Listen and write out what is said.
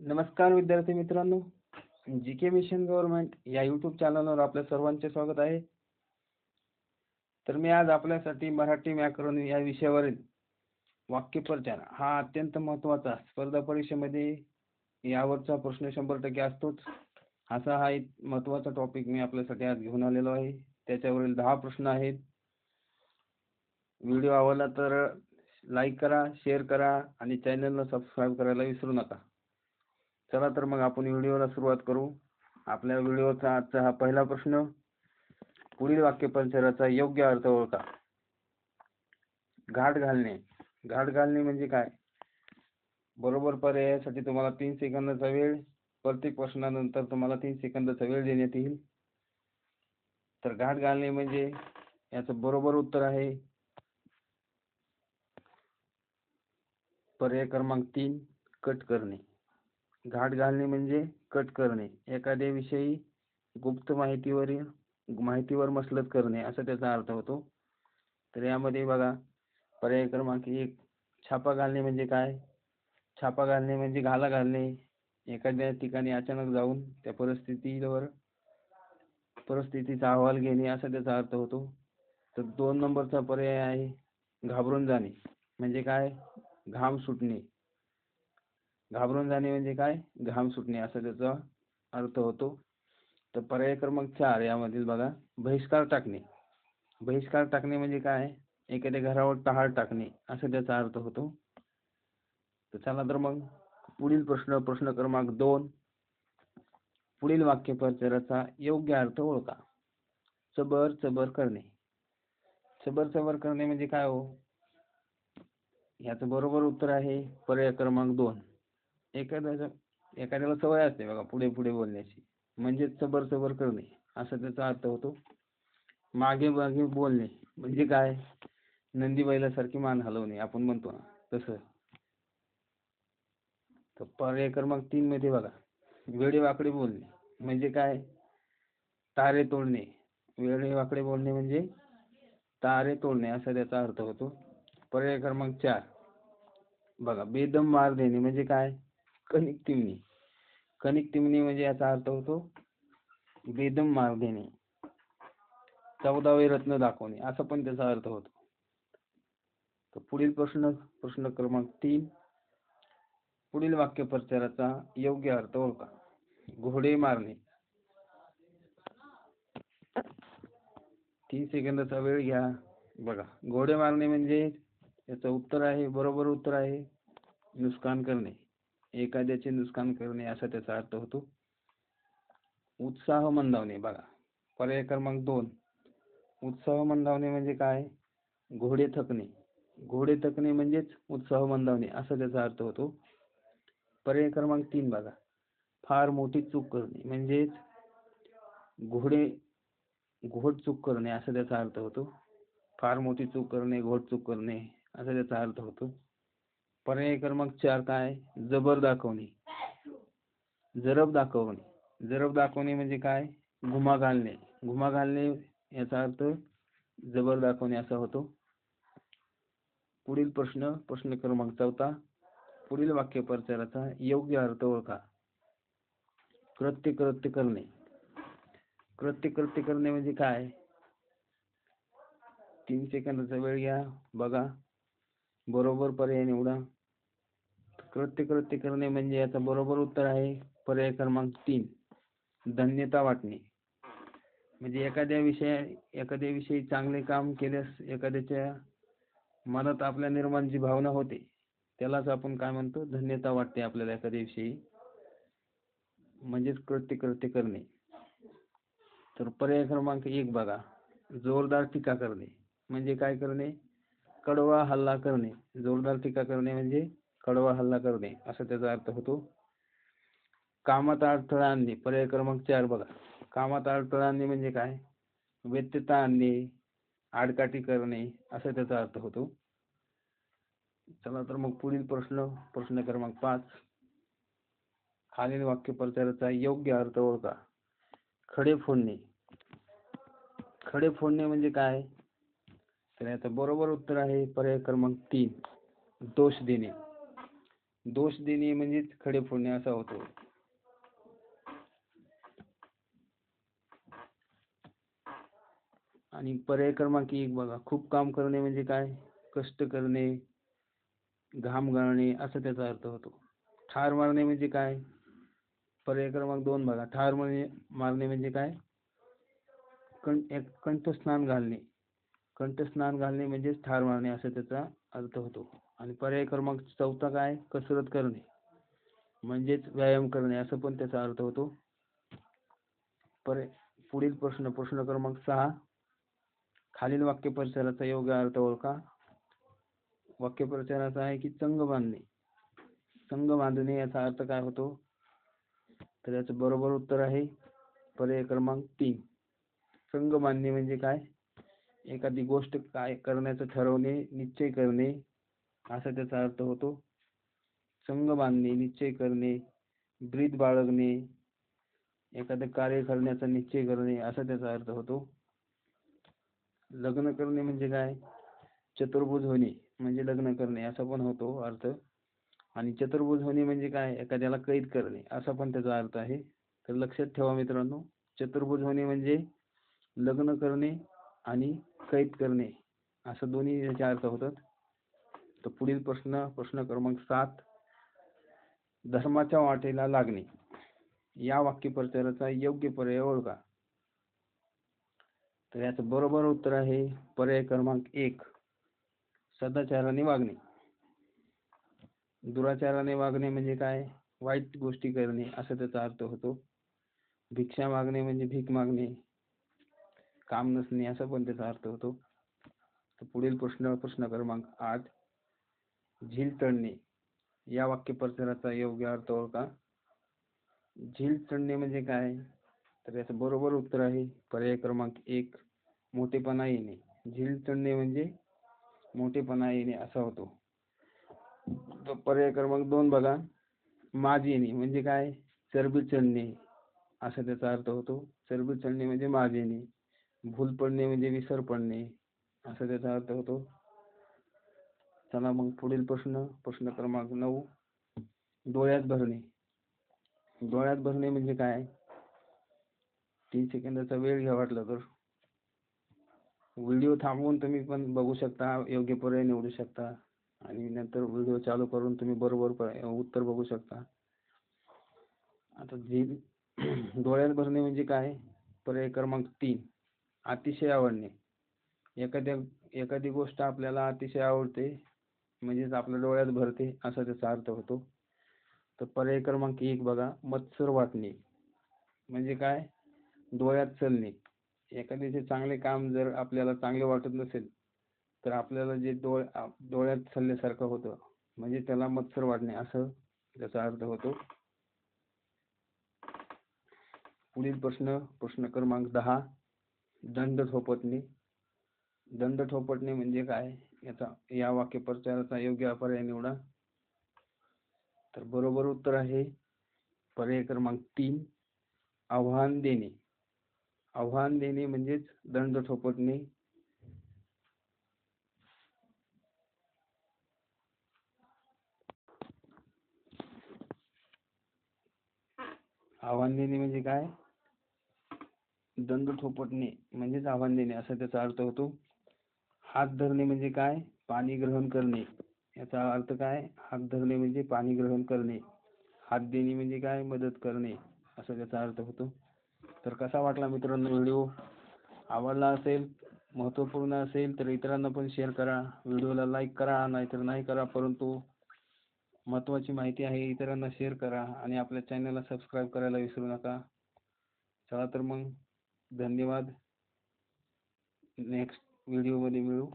नमस्कार विद्यार्थी मित्रांनो. जी के मिशन गव्हर्नमेंट या यूट्यूब चॅनलवर आपल्या सर्वांचे स्वागत आहे. तर मी आज आपल्यासाठी मराठी व्याकरण या विषयावरील वाक्यप्रचार हा अत्यंत महत्त्वाचा स्पर्धा परीक्षेमध्ये यावरचा प्रश्न शंभर टक्के असतोच. असा हा एक महत्त्वाचा टॉपिक मी आपल्यासाठी आज घेऊन आलेलो आहे. त्याच्यावरील दहा प्रश्न आहेत. व्हिडिओ आवडला तर लाईक करा शेअर करा आणि चॅनलला सबस्क्राईब करायला विसरू नका. चला तर मग आपण व्हिडिओला सुरुवात करू. आपल्या व्हिडिओचा आजचा हा पहिला प्रश्न पुढील वाक्यप्रचाराचा योग्य अर्थ ओळखा. घाट घालणे. घाट घालणे म्हणजे काय? बरोबर पर्यायासाठी तुम्हाला तीन सेकंदाचा वेळ प्रत्येक प्रश्नानंतर तुम्हाला तीन सेकंदाचा वेळ देण्यात येईल. तर घाट घालणे म्हणजे याचं बरोबर उत्तर आहे. पर्याय क्रमांक तीन कट करणे. घाट घालणे म्हणजे कट करणे. एखाद्या विषयी गुप्त माहितीवरील माहितीवर मसलत करणे असा त्याचा अर्थ होतो. तर यामध्ये बघा पर्याय क्रमांक एक छापा घालणे म्हणजे काय? छापा घालणे म्हणजे घाला घालणे. एखाद्या ठिकाणी अचानक जाऊन त्या परिस्थितीवर परिस्थितीचा अहवाल घेणे असा त्याचा अर्थ होतो. तर दोन नंबरचा पर्याय आहे घाबरून जाणे. म्हणजे काय? घाम सुटणे. घाबरून जाणे म्हणजे काय? घाम सुटणे असा त्याचा अर्थ होतो. तर पर्याय क्रमांक चार यामधील बघा बहिष्कार टाकणे. बहिष्कार टाकणे म्हणजे काय? एखाद्या घरावर टहाळ टाकणे असा त्याचा अर्थ होतो. तर चला तर मग पुढील प्रश्न प्रश्न क्रमांक दोन. पुढील वाक्यप्रचाराचा योग्य अर्थ ओळखा. चबर चबर करणे. चबर चबर करणे म्हणजे काय हो? याचं बरोबर उत्तर आहे पर्याय क्रमांक दोन. एखाद्याच्या एखाद्याला सवय असते बघा पुढे पुढे बोलण्याची. म्हणजे सबर सबर करणे. असा त्याचा अर्थ होतो. मागे मागे बोलणे. म्हणजे काय? नंदी बैलासारखी मान हलवणे. आपण म्हणतो ना तसं. तर पर्याय मग तीन मध्ये बघा. वेडे वाकडे बोलणे. म्हणजे काय? तारे तोडणे. वेडे वाकडे बोलणे म्हणजे तारे तोडणे. असा त्याचा अर्थ होतो. पर्याय क्रमांक चार. बघा बेदम मार देणे. म्हणजे काय? कणिक तिमणी कणिक तिमणी म्हणजे याचा अर्थ होतो बेदम मार देणे. चौदावे रत्न दाखवणे. असा पण त्याचा अर्थ होतो. तर पुढील प्रश्न प्रश्न क्रमांक तीन. पुढील वाक्यप्रचाराचा योग्य अर्थ ओळखा. घोडे मारणे. तीन सेकंदाचा वेळ घ्या. बघा घोडे मारणे म्हणजे याचं उत्तर आहे बरोबर उत्तर आहे नुकसान करणे. एखाद्याचे नुकसान करणे असा त्याचा अर्थ होतो. उत्साह मंदावणे. बघा पर्याय क्रमांक दोन. उत्साह मंदावणे म्हणजे काय? घोडे थकणे. घोडे थकणे म्हणजेच उत्साह मंदावणे असा त्याचा अर्थ होतो. पर्याय क्रमांक तीन बघा. फार मोठी चूक करणे म्हणजेच घोडे घोट चूक करणे असा त्याचा अर्थ होतो. फार मोठी चूक करणे घोट चूक करणे असा त्याचा अर्थ होतो. पर्याय क्रमांक चार काय? जबर दाखवणे. जरब दाखवणे. जरब दाखवणे म्हणजे काय? घुमा घालणे. घुमा घालणे याचा अर्थ जबर दाखवणे असा होतो. पुढील प्रश्न प्रश्न क्रमांक चौथा. पुढील वाक्यप्रचाराचा योग्य अर्थ ओळखा. कृत्य कृत्य करणे. कृत्य कृत्य करणे म्हणजे काय? तीन सेकंदाचा वेळ घ्या. बघा. बरोबर पर्याय निवडा. कृत्य कृत्य करणे म्हणजे याचं बरोबर उत्तर आहे पर्याय क्रमांक तीन धन्यता वाटणे. म्हणजे एखाद्या विषया एखाद्या विषयी चांगले काम केल्यास एखाद्याच्या मनात आपल्या निर्माण जी भावना होते त्यालाच आपण काय म्हणतो? धन्यता वाटते आपल्याला एखाद्या विषयी. म्हणजेच कृत्य कृत्य करणे. तर पर्याय क्रमांक एक बघा. जोरदार टीका करणे. म्हणजे काय करणे? कडवा हल्ला करणे. जोरदार टीका करणे म्हणजे कडवा हल्ला करणे असा त्याचा अर्थ होतो. कामात अडथळा आणणे पर्याय क्रमांक चार बघा. कामात अडथळा आणणे म्हणजे काय? व्यत्यता आणणे आडकाठी करणे असा त्याचा अर्थ होतो. चला तर मग पुढील प्रश्न प्रश्न क्रमांक पाच. खालील वाक्यप्रचाराचा योग्य अर्थ ओळखा. खडे फोडणे. खडे फोडणे म्हणजे काय? तर याचं बरोबर उत्तर आहे पर्याय क्रमांक तीन दोष देणे. दोष देणे म्हणजेच खडे फोडणे असा होतो. आणि पर्याय क्रमांक एक बघा. खूप काम करणे म्हणजे काय? कष्ट करणे घाम गाळणे असा त्याचा अर्थ होतो. ठार मारणे म्हणजे काय? पर्याय क्रमांक दोन बघा. ठार मारणे मारणे म्हणजे काय? कंठस्नान घालणे. कंठस्नान घालणे म्हणजेच ठार मारणे असा त्याचा अर्थ होतो. आणि पर्याय क्रमांक चौथा काय? कसरत करणे. म्हणजेच व्यायाम करणे असं पण त्याचा अर्थ होतो. पर्याय पुढील प्रश्न प्रश्न क्रमांक सहा. खालील वाक्यप्रचाराचा योग्य अर्थ ओळखा. वाक्यप्रचाराचा आहे की संघ बांधणे. संघ बांधणे याचा अर्थ काय होतो? तर याचं बरोबर उत्तर आहे पर्याय क्रमांक तीन. संघ बांधणे म्हणजे काय? एखादी गोष्ट काय करण्याचं ठरवणे निश्चय करणे असा त्याचा अर्थ होतो. संघ बांधणे निश्चय करणे ब्रीद बाळगणे एखादं कार्य करण्याचा निश्चय करणे असा त्याचा अर्थ होतो. लग्न करणे म्हणजे काय? चतुर्भुज होणे म्हणजे लग्न करणे असा पण होतो अर्थ. आणि चतुर्भुज होणे म्हणजे काय? एखाद्याला कैद करणे असा पण त्याचा अर्थ आहे. तर लक्षात ठेवा मित्रांनो चतुर्भुज होणे म्हणजे लग्न करणे आणि कैद करणे असं दोन्ही याचे अर्थ होतात. तर पुढील प्रश्न प्रश्न क्रमांक सात धर्माच्या वाटेला लागणे. या वाक्यप्रचाराचा योग्य पर्याय ओळखा. तर याचं बरोबर उत्तर आहे पर्याय क्रमांक एक सदाचाराने वागणे. दुराचाराने वागणे म्हणजे काय? वाईट गोष्टी करणे असा त्याचा अर्थ होतो. भिक्षा मागणे म्हणजे भीक मागणे काम नसणे असा पण त्याचा अर्थ होतो. तर पुढील प्रश्न प्रश्न क्रमांक आठ झील चढणे. या वाक्यप्रचाराचा योग्य अर्थ ओळखा. झील चढणे म्हणजे काय? तर याचं बरोबर उत्तर आहे पर्याय क्रमांक एक मोठेपणा येणे. झील चढणे म्हणजे मोठेपणा येणे असा होतो. पर्याय क्रमांक दोन बघा. माज येणे म्हणजे काय? चरबी चढणे असा त्याचा अर्थ होतो. चरबी चढणे म्हणजे माज येणे. भूल पडणे म्हणजे विसर पडणे असा त्याचा अर्थ होतो. चला मग पुढील प्रश्न प्रश्न क्रमांक नऊ. डोळ्यात भरणे. डोळ्यात भरणे म्हणजे काय? तीन सेकंदाचा वेळ घ्या वाटलं तर. व्हिडिओ थांबवून तुम्ही पण बघू शकता योग्य पर्याय निवडू शकता. आणि नंतर व्हिडिओ चालू करून तुम्ही बरोबर उत्तर बघू शकता. आता जी डोळ्यात भरणे म्हणजे काय? पर्याय क्रमांक तीन. अतिशय आवडणे. एखाद्या एखादी गोष्ट आपल्याला अतिशय आवडते म्हणजेच आपल्या डोळ्यात भरते असा त्याचा अर्थ होतो. तर पर्याय क्रमांक एक बघा मत्सर वाटणे. म्हणजे काय? डोळ्यात चलणे. एखाद्याचे चांगले काम जर आपल्याला चांगले वाटत नसेल तर आपल्याला जे डोळ डोळ्यात चालल्यासारखं होतं म्हणजे त्याला मत्सर वाटणे असं त्याचा अर्थ होतो. पुढील प्रश्न प्रश्न क्रमांक दहा. दंड थोपटणे दंड थोपटणे म्हणजे काय? याचा या वाक्यप्रचाराचा योग्य पर्याय निवडा. तर बरोबर उत्तर आहे पर्याय क्रमांक तीन आव्हान देणे. आव्हान देणे म्हणजेच दंड ठोपटणे आव्हान देणे म्हणजे काय? दंड ठोपटणे म्हणजेच आव्हान देणे असा त्याचा अर्थ होतो. हात धरणे म्हणजे काय? पाणी ग्रहण करणे. याचा अर्थ काय? हात धरणे म्हणजे पाणी ग्रहण करणे. हात देणे म्हणजे काय? मदत करणे. असा त्याचा अर्थ होतो. तर कसा वाटला मित्रांनो व्हिडिओ? आवडला असेल महत्त्वपूर्ण असेल तर इतरांना पण शेअर करा. व्हिडिओला लाईक करा नाहीतर नाही करा. परंतु महत्त्वाची माहिती आहे इतरांना शेअर करा आणि आपल्या चॅनलला सबस्क्राईब करायला विसरू नका. चला तर मग धन्यवाद. नेक्स्ट व्हिडिओमध्ये मिळू.